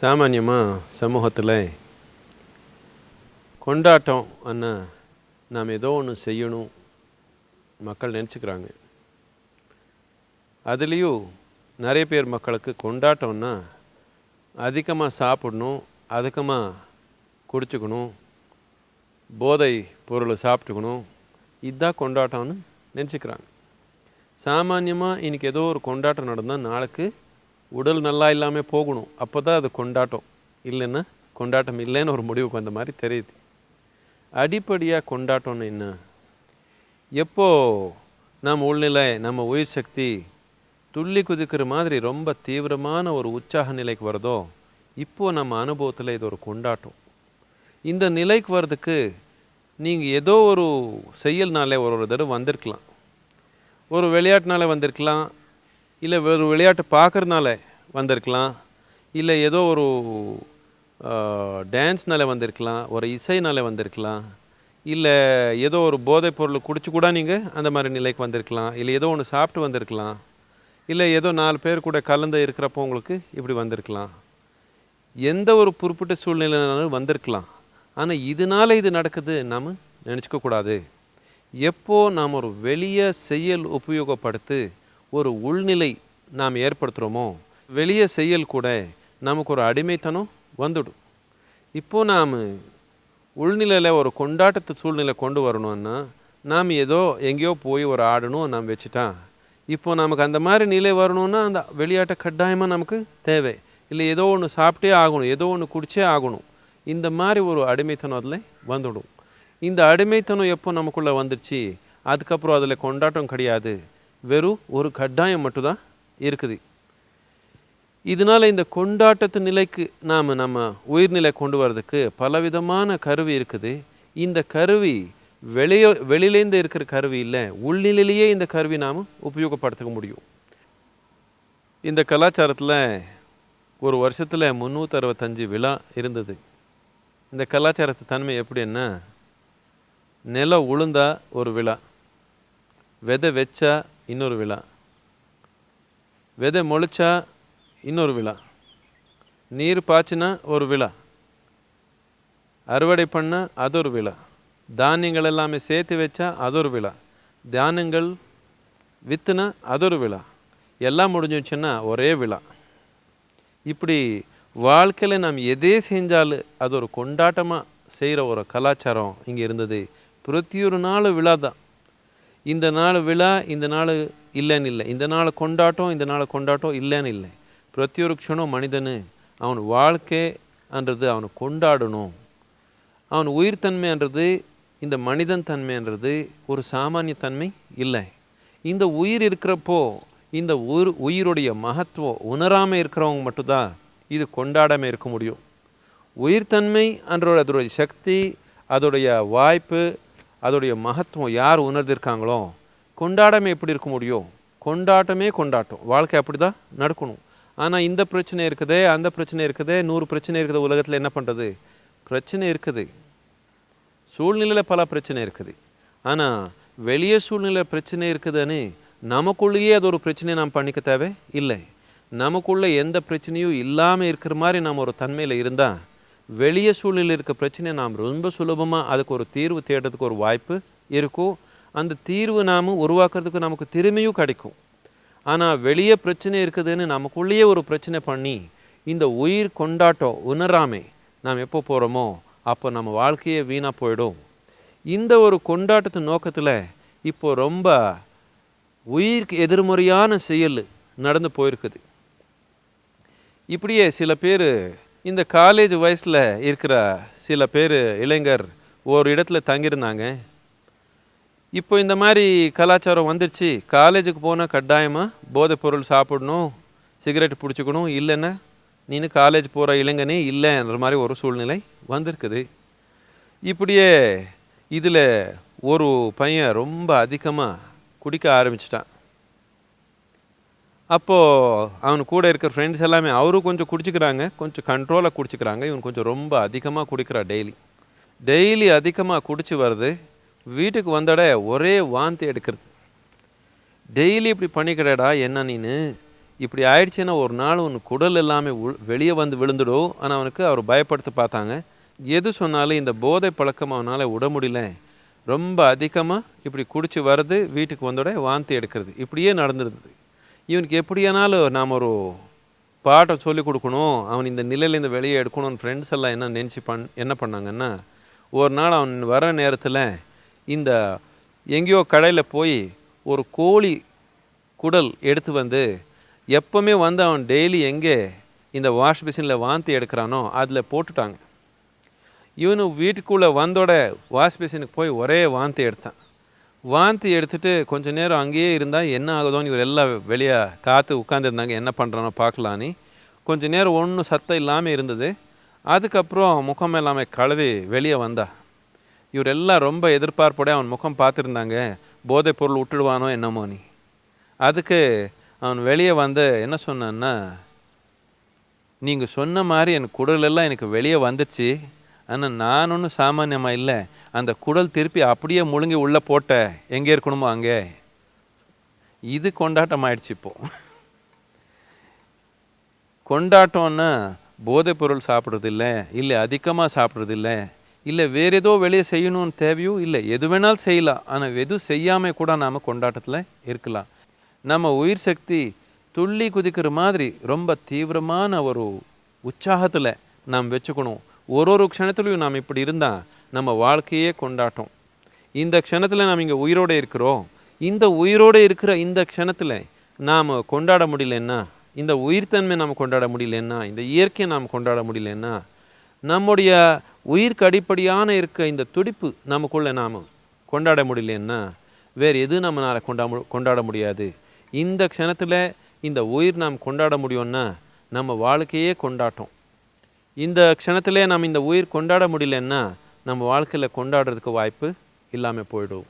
சாமானியமாக சமூகத்தில் கொண்டாட்டம் அண்ணா நாம் ஏதோ ஒன்று செய்யணும் மக்கள் நினச்சிக்கிறாங்க. அதுலேயும் நிறைய பேர் மக்களுக்கு கொண்டாட்டம்னா அதிகமாக சாப்பிடணும் அதிகமாக குடிச்சுக்கணும் போதை பொருளை சாப்பிட்டுக்கணும் இதுதான் கொண்டாட்டம்னு நினச்சிக்கிறாங்க. சாமானியமாக இன்றைக்கி ஏதோ ஒரு கொண்டாட்டம் நடந்தால் நாளைக்கு உடல் நல்லா இல்லாமல் போகணும். அப்போ தான் அது கொண்டாட்டம். இல்லைன்னா கொண்டாட்டம் இல்லைன்னு ஒரு முடிவுக்கு வந்த மாதிரி தெரியுது. அடிப்படையாக கொண்டாட்டம்னு என்ன? எப்போ நம்ம உள்நிலை நம்ம உயிர் சக்தி துள்ளி குதிக்கிற மாதிரி ரொம்ப தீவிரமான ஒரு உற்சாக நிலைக்கு வருதோ இப்போது நம்ம அனுபவத்தில் இது ஒரு கொண்டாட்டம். இந்த நிலைக்கு வர்றதுக்கு நீங்கள் ஏதோ ஒரு செயல்னாலே ஒரு ஒரு தடவை வந்திருக்கலாம். ஒரு விளையாட்டுனால வந்திருக்கலாம் இல்லை ஒரு விளையாட்டு பார்க்குறதுனால வந்திருக்கலாம். இல்லை ஏதோ ஒரு டான்ஸ்னால வந்திருக்கலாம். ஒரு இசைனால வந்திருக்கலாம். இல்லை ஏதோ ஒரு போதைப் பொருள் குடிச்சு கூட நீங்கள் அந்த மாதிரி நிலைக்கு வந்திருக்கலாம். இல்லை ஏதோ ஒன்று சாப்பிட்டு வந்திருக்கலாம். இல்லை ஏதோ நாலு பேர் கூட கலந்து இருக்கிறப்போ உங்களுக்கு இப்படி வந்திருக்கலாம். எந்த ஒரு குறிப்பிட்ட சூழ்நிலைனாலும் வந்திருக்கலாம். ஆனால் இதனால இது நடக்குது நாம் நினச்சிக்க கூடாது. நாம் ஒரு வெளிய செயல் உபயோகப்படுத்து ஒரு உள்நிலை நாம் ஏற்படுத்துகிறோமோ வெளியே செய்யல் கூட நமக்கு ஒரு அடிமைத்தனம் வந்துடும். இப்போ நாம் உள்நிலையில் ஒரு கொண்டாட்டத்து சூழ்நிலை கொண்டு வரணும்னா நாம் ஏதோ எங்கேயோ போய் ஒரு ஆடணும் நாம் வச்சுட்டா இப்போ நமக்கு அந்த மாதிரி நிலை வரணும்னா அந்த விளையாட்டை கட்டாயமாக நமக்கு தேவை. இல்லை ஏதோ ஒன்று சாப்பிட்டே ஆகணும் ஏதோ ஒன்று குடிச்சே ஆகணும். இந்த மாதிரி ஒரு அடிமைத்தனம் அதில் வந்துடும். இந்த அடிமைத்தனம் எப்போ நமக்குள்ளே வந்துடுச்சு? அதுக்கப்புறம் அதில் கொண்டாட்டம் கிடையாது. வெறும் ஒரு கட்டாயம் மட்டும்தான் இருக்குது. இதனால் இந்த கொண்டாட்டத்து நிலைக்கு நாம் நம்ம உயிர்நிலை கொண்டு வர்றதுக்கு பலவிதமான கருவி இருக்குது. இந்த கருவி வெளியே வெளியிலேருந்து இருக்கிற கருவி இல்லை உள்நிலையிலேயே இந்த கருவி நாம் உபயோகப்படுத்திக்க முடியும். இந்த கலாச்சாரத்தில் ஒரு வருஷத்தில் முந்நூற்றி அறுபத்தஞ்சு விழா இருந்தது. இந்த கலாச்சாரத்து தன்மை எப்படின்னா நிலம் உளுந்தா ஒரு விழா. விதை வச்சா இன்னொரு விழா. விதை முளைச்சா இன்னொரு விழா. நீர் பாய்ச்சினா ஒரு விழா. அறுவடை பண்ணால் அது ஒரு விழா. தானியங்கள் எல்லாமே சேர்த்து வச்சா அது ஒரு விழா. தானியங்கள் விற்றுனா அது ஒரு விழா. எல்லாம் முடிஞ்சிச்சுன்னா ஒரே விழா. இப்படி வாழ்க்கையில் நாம் எதே செஞ்சாலும் அது ஒரு கொண்டாட்டமாக செய்கிற ஒரு கலாச்சாரம் இங்கே இருந்தது. பிரத்தியொரு ஒரு நாள் விழா தான் இந்த நாள் விழா இந்த நாள் இல்லைன்னு இல்லை. இந்த நாள் கொண்டாட்டம் இந்த நாள் கொண்டாட்டம் இல்லைன்னு இல்லை. பிரத்தியொரு க்ஷணம் மனிதனு. அவன் வாழ்க்கைன்றது அவனை கொண்டாடணும். அவன் உயிர் தன்மைன்றது இந்த மனிதன் தன்மைன்றது ஒரு சாமானிய தன்மை இல்லை. இந்த உயிர் இருக்கிறப்போ இந்த உயிர் உயிருடைய மகத்துவம் உணராமல் இருக்கிறவங்க மட்டும்தான் இது கொண்டாடாமல் இருக்க முடியும். உயிர்த்தன்மை அன்றோட அதோடைய சக்தி அதோடைய வாய்ப்பு அதோடைய மகத்துவம் யார் உணர்ந்திருக்காங்களோ கொண்டாடமே எப்படி இருக்க முடியும்? கொண்டாட்டமே கொண்டாட்டம். வாழ்க்கை அப்படி தான் நடக்கணும். ஆனால் இந்த பிரச்சனை இருக்குதே அந்த பிரச்சனை இருக்குதே நூறு பிரச்சனை இருக்குது உலகத்தில் என்ன பண்ணுறது பிரச்சனை இருக்குது. சூழ்நிலையில் பல பிரச்சனை இருக்குது. ஆனால் வெளியே சூழ்நிலை பிரச்சனை இருக்குதுன்னு நமக்குள்ளேயே அது ஒரு பிரச்சனையை நாம் பண்ணிக்க தேவை இல்லை. நமக்குள்ளே எந்த பிரச்சனையும் இல்லாமல் இருக்கிற மாதிரி நாம் ஒரு தன்மையில் இருந்தால் வெளியே சூழலில் இருக்க பிரச்சனை நாம் ரொம்ப சுலபமாக அதுக்கு ஒரு தீர்வு தேடுறதுக்கு ஒரு வாய்ப்பு இருக்கும் அந்த தீர்வு நாம் உருவாக்குறதுக்கு நமக்கு திறமையும் கிடைக்கும். ஆனால் வெளியே பிரச்சனை இருக்குதுன்னு நமக்குள்ளேயே ஒரு பிரச்சனை பண்ணி இந்த உயிர் கொண்டாட்டம் உணராமே நாம் எப்போ போகிறோமோ அப்போ நம்ம வாழ்க்கையே வீணாக போயிடும். இந்த ஒரு கொண்டாட்டத்து நோக்கத்தில் இப்போ ரொம்ப உயிருக்கு எதிர்மறையான செயல் நடந்து போயிருக்குது. இப்படியே சில பேர் இந்த காலேஜ் வயசில் இருக்கிற சில பேர் இளைஞர் ஒரு இடத்துல தங்கியிருந்தாங்க. இப்போ இந்த மாதிரி கலாச்சாரம் வந்துருச்சு. காலேஜுக்கு போனால் கட்டாயமாக போதைப் பொருள் சாப்பிடணும் சிகரெட் பிடிச்சிக்கணும் இல்லைன்னா நீனு காலேஜ் போகிற இளைஞனே இல்லைன்ற மாதிரி ஒரு சூழ்நிலை வந்திருக்குது. இப்படியே இதில் ஒரு பையன் ரொம்ப அதிகமாக குடிக்க ஆரம்பிச்சிட்டான். அப்போது அவன் கூட இருக்கிற ஃப்ரெண்ட்ஸ் எல்லாமே அவரும் கொஞ்சம் குடிச்சிக்கிறாங்க கொஞ்சம் கண்ட்ரோலாக குடிச்சிக்கிறாங்க. இவன் கொஞ்சம் ரொம்ப அதிகமாக குடிக்கிறா டெய்லி டெய்லி அதிகமாக குடிச்சு வருது வீட்டுக்கு வந்தட ஒரே வாந்தி எடுக்கிறது. டெய்லி இப்படி பண்ணிக்கிறடா என்ன நீனு? இப்படி ஆயிடுச்சுன்னா ஒரு நாள் உன் குடல் எல்லாமே உள் வெளியே வந்து விழுந்துடும். ஆனால் அவனுக்கு அவர் பயப்படுத்தி பார்த்தாங்க. எது சொன்னாலும் இந்த போதை பழக்கம் அவனால் விட முடியல. ரொம்ப அதிகமாக இப்படி குடிச்சு வர்றது வீட்டுக்கு வந்தோட வாந்தி எடுக்கிறது. இப்படியே நடந்துருந்தது. இவனுக்கு எப்படியானாலும் நாம் ஒரு பாட்டை சொல்லி கொடுக்கணும். அவன் இந்த நிலையிலேருந்து வெளியே எடுக்கணும்னு ஃப்ரெண்ட்ஸ் எல்லாம் என்ன நினச்சி பண் என்ன பண்ணாங்கன்னா ஒரு நாள் அவன் வர நேரத்தில் இந்த எங்கேயோ கடையில் போய் ஒரு கோழி குடல் எடுத்து வந்து எப்போவுமே வந்து அவன் டெய்லி எங்கே இந்த வாஷ் மிஷினில் வாந்தி எடுக்கிறானோ அதில் போட்டுட்டாங்க. இவனு வீட்டுக்குள்ளே வந்தோட வாஷ் மிஷினுக்கு போய் ஒரே வாந்தி எடுத்தான். வாந்தி எடுத்துட்டு கொஞ்ச நேரம் அங்கேயே இருந்தால் என்ன ஆகுதோன்னு இவர் எல்லாம் வெளியே காற்று உட்காந்துருந்தாங்க என்ன பண்ணுறானோ பார்க்கலான்னு. கொஞ்ச நேரம் ஒன்றும் சத்தம் இல்லாமல் இருந்தது. அதுக்கப்புறம் முகம் எல்லாமே கழுவி வெளியே வந்தா. இவர் எல்லாம் ரொம்ப எதிர்பார்ப்போட அவன் முகம் பார்த்துருந்தாங்க. போதைப் பொருள் விட்டுடுவானோ என்னமோ நீ அதுக்கு அவன் வெளியே வந்து என்ன சொன்னான்னா நீங்கள் சொன்ன மாதிரி என் குடலெல்லாம் எனக்கு வெளியே வந்துச்சு. ஆனால் நான் ஒன்றும் சாமானியமாக இல்லை. அந்த குடல் திருப்பி அப்படியே முழுங்கி உள்ளே போட்ட எங்கே இருக்கணுமோ அங்கே. இது கொண்டாட்டம் ஆயிடுச்சு இப்போ. கொண்டாட்டம்னா போதைப் பொருள் சாப்பிட்றது இல்லை இல்லை அதிகமாக சாப்பிட்றது இல்லை இல்லை வேறு ஏதோ வெளியே செய்யணும்னு தேவையோ இல்லை எது வேணாலும் செய்யலாம். ஆனால் எதுவும் செய்யாமல் கூட நாம் கொண்டாட்டத்தில் இருக்கலாம். நம்ம உயிர் சக்தி துள்ளி குதிக்கிற மாதிரி ரொம்ப தீவிரமான ஒரு உற்சாகத்தில் நாம் வச்சுக்கணும். ஒரு ஒரு க்ஷணத்துலையும் நாம் இப்படி இருந்தால் நம்ம வாழ்க்கையே கொண்டாட்டம். இந்த க்ஷணத்தில் நாம் இங்கே உயிரோடு இருக்கிறோம். இந்த உயிரோடு இருக்கிற இந்த க்ஷணத்தில் நாம் கொண்டாட முடியலன்னா இந்த உயிர்த்தன்மை நாம் கொண்டாட முடியலன்னா இந்த இயற்கையை நாம் கொண்டாட முடியலன்னா நம்முடைய உயிருக்கு அடிப்படையான இருக்க இந்த துடிப்பு நமக்குள்ளே நாம் கொண்டாட முடியலன்னா வேறு எது நம்மளால் கொண்டா கொண்டாட முடியாது. இந்த க்ஷணத்தில் இந்த உயிர் நாம் கொண்டாட முடியும்னா நம்ம வாழ்க்கையே கொண்டாட்டம். இந்த க்ஷணத்திலே நாம் இந்த உயிர் கொண்டாட முடியலன்னா நம்ம வாழ்க்கையில் கொண்டாடுறதுக்கு வாய்ப்பு இல்லாமல் போயிடும்.